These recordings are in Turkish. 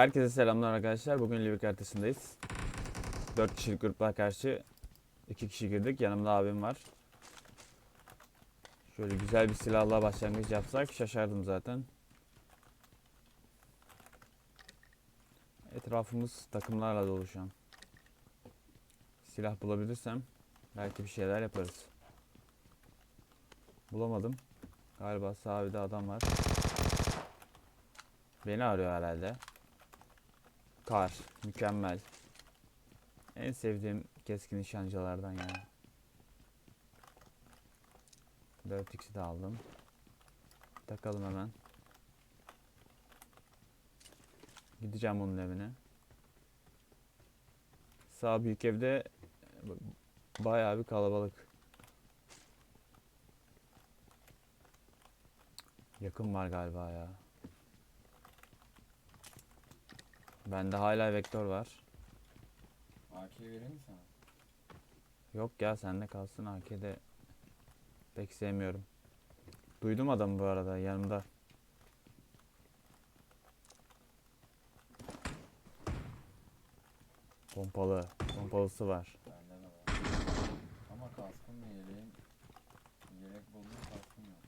Herkese selamlar arkadaşlar. Bugün Livik haritasındayız. 4 kişilik grupla karşı 2 kişi girdik. Yanımda abim var. Şöyle güzel bir silahla başlangıç yapsak şaşardım zaten. Etrafımız takımlarla dolu şu an. Silah bulabilirsem belki bir şeyler yaparız. Bulamadım. Galiba sağ adam var. Beni arıyor herhalde. Kar. Mükemmel. En sevdiğim keskin nişancılardan yani. 4x'i de aldım. Takalım hemen. Gideceğim onun evine. Sağ büyük evde bayağı bir kalabalık. Yakın var galiba ya. Bende hala vektör var. AK vereyim mi sana? Yok ya sende kalsın AK'de pek sevmiyorum. Duydum adamı bu arada yanımda. Pompalı. Pompalısı var. Bende de var. Ama kaskım ve yeleğim yelek buldum kaskım yok.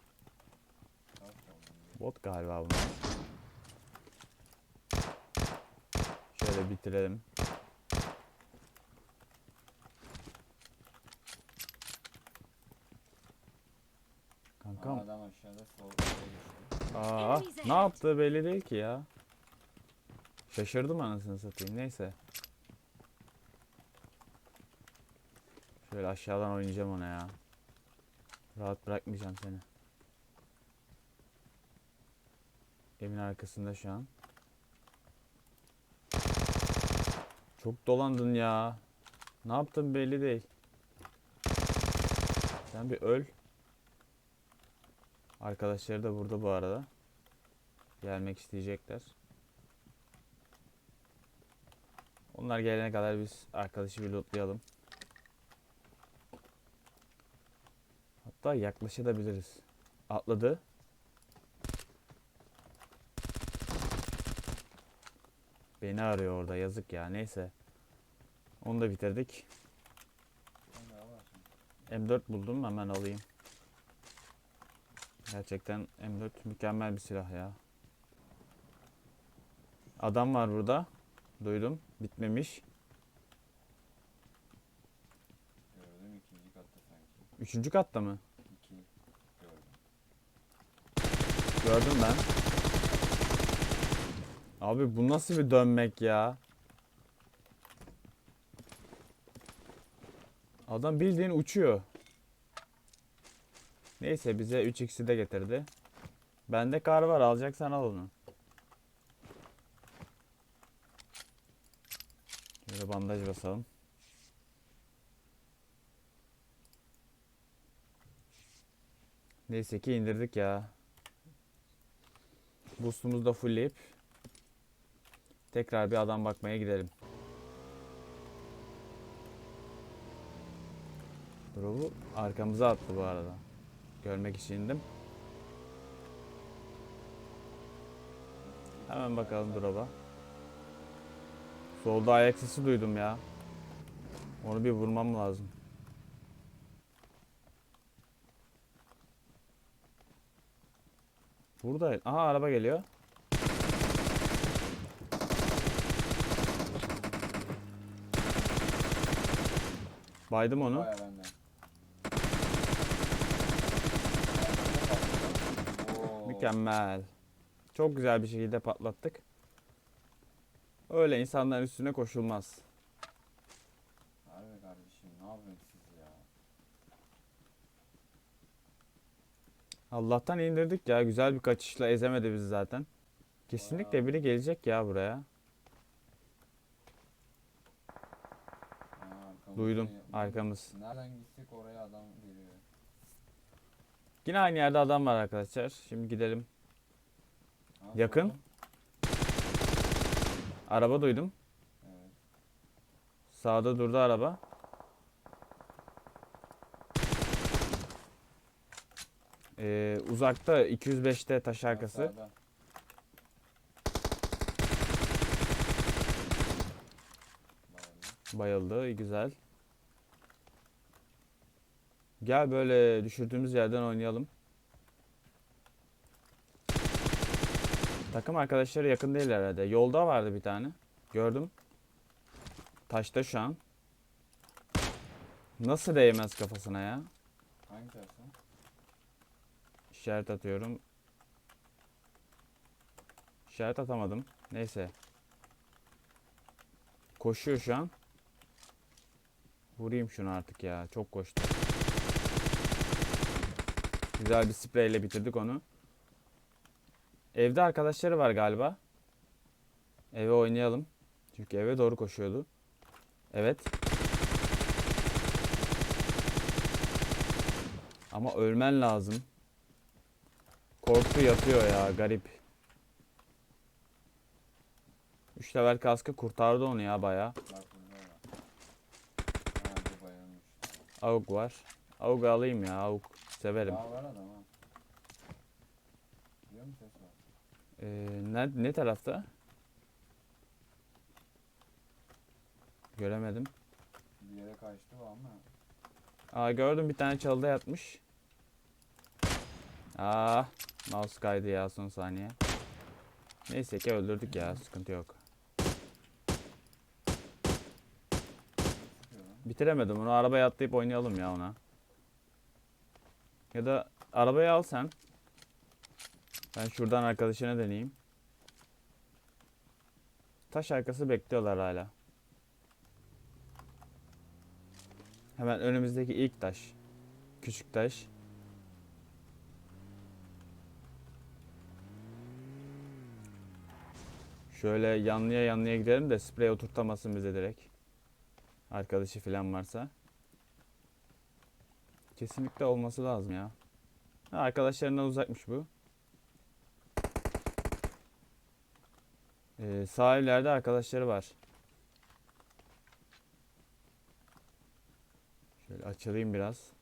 Kask buldum. Bot galiba bunlar. Şöyle bitirelim. Aa, Kankam. adam aşağıda sol. Aa, ne yaptı belli değil ki ya. Şaşırdım anasını satayım. Neyse. Şöyle aşağıdan oynayacağım ona ya. Rahat bırakmayacağım seni. Evin arkasında şu an. Çok dolandın ya. Ne yaptın belli değil. Sen bir öl. Arkadaşları da burada bu arada. Gelmek isteyecekler. Onlar gelene kadar biz arkadaşı bir lootlayalım. Hatta yaklaşabiliriz. Atladı. Beni arıyor orada yazık ya neyse. Onu da bitirdik. Sen de al bakayım. M4 buldum hemen alayım. Gerçekten M4 mükemmel bir silah ya. Adam var burada. Duydum. Bitmemiş. Gördüm ikinci katta sanki. Üçüncü katta mı? İki gördüm. Gördüm ben. Abi bu nasıl bir dönmek ya? Adam bildiğin uçuyor. Neyse bize 3x'i de getirdi. Bende kar var alacaksan al onu. Şöyle bandaj basalım. Neyse ki indirdik ya. Boost'umuzu da fullleyip tekrar bir adam bakmaya gidelim. Drop'u arkamıza attı bu arada. Görmek için indim. Hemen bakalım drop'a. Solda ayak sesi duydum ya. Onu bir vurmam lazım. Burada. Aha araba geliyor. Baydım onu. Benden. Mükemmel. Çok güzel bir şekilde patlattık. Öyle insanların üstüne koşulmaz. Harbi kardeşim ne yapıyorsunuz siz ya? Allah'tan indirdik ya. Güzel bir kaçışla ezemedi bizi zaten. Kesinlikle biri gelecek ya buraya. Aa, arkamızda Duydum arkamız. Nereden gitsek oraya adam geliyor. Yine aynı yerde adam var arkadaşlar. Şimdi gidelim. Aa, Yakın. solda. Araba duydum. Evet. Sağda durdu araba. Ee, uzakta 205'te taş arkası. Sağda. Bayıldı. Güzel. Gel böyle düşürdüğümüz yerden oynayalım. Takım arkadaşları yakın değil herhalde. Yolda vardı bir tane. Gördüm. Taşta şu an. Nasıl değmez kafasına ya? Hangi tersi? İşaret atıyorum. İşaret atamadım. Neyse. Koşuyor şu an. Vurayım şunu artık ya. Çok koştu. Güzel bir spreyle bitirdik onu. Evde arkadaşları var galiba. Eve oynayalım. Çünkü eve doğru koşuyordu. Evet. Ama ölmen lazım. Korku yatıyor ya garip. 3 level kaskı kurtardı onu ya baya. Bak burada var. Ha bu bayılmış. Avuk var. Avuk alayım ya avuk. Severim. Daha var adam ha. Biliyor musun ses var? Ee, ne, ne tarafta? Göremedim. Bir yere kaçtı bu ama. Aa gördüm bir tane çalıda yatmış. Aa mouse kaydı ya son saniye. Neyse ki öldürdük ya sıkıntı yok. Bitiremedim onu arabaya atlayıp oynayalım ya ona. Ya da arabayı al sen. Ben şuradan arkadaşına deneyeyim. Taş arkası bekliyorlar hala. Hemen önümüzdeki ilk taş. Küçük taş. Şöyle yanlıya yanlıya gidelim de sprey oturtamasın bize direkt. Arkadaşı falan varsa. Kesinlikle olması lazım ya. Arkadaşlarından uzakmış bu. Ee, sağ arkadaşları var. Şöyle açılayım biraz.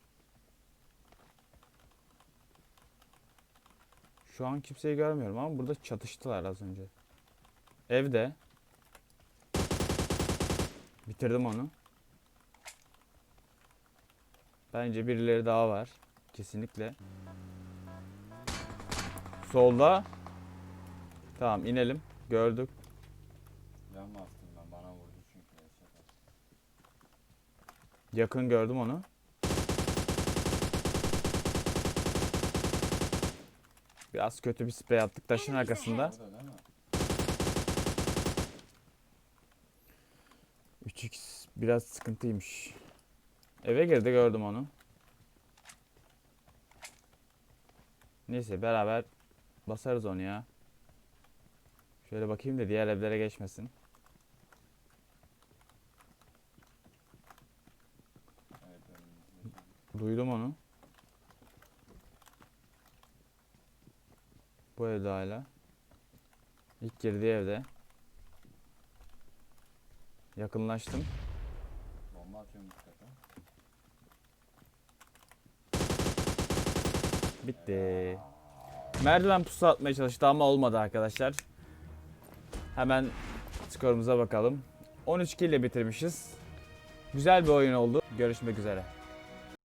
Şu an kimseyi görmüyorum ama burada çatıştılar az önce. Evde. Bitirdim onu. Bence birileri daha var. Kesinlikle. Solda. Tamam inelim. Gördük. Yan ben bana vurdu çünkü. Yakın gördüm onu. Biraz kötü bir sprey attık taşın arkasında. Değil mi? 3x biraz sıkıntıymış. Eve girdi gördüm onu. Neyse beraber basarız onu ya. Şöyle bakayım da diğer evlere geçmesin. Duydum onu. Bu evde hala. İlk girdiği evde. Yakınlaştım. Bomba atıyorum Bitti. Merdiven pusu atmaya çalıştı ama olmadı arkadaşlar. Hemen skorumuza bakalım. 13 kill ile bitirmişiz. Güzel bir oyun oldu. Görüşmek üzere.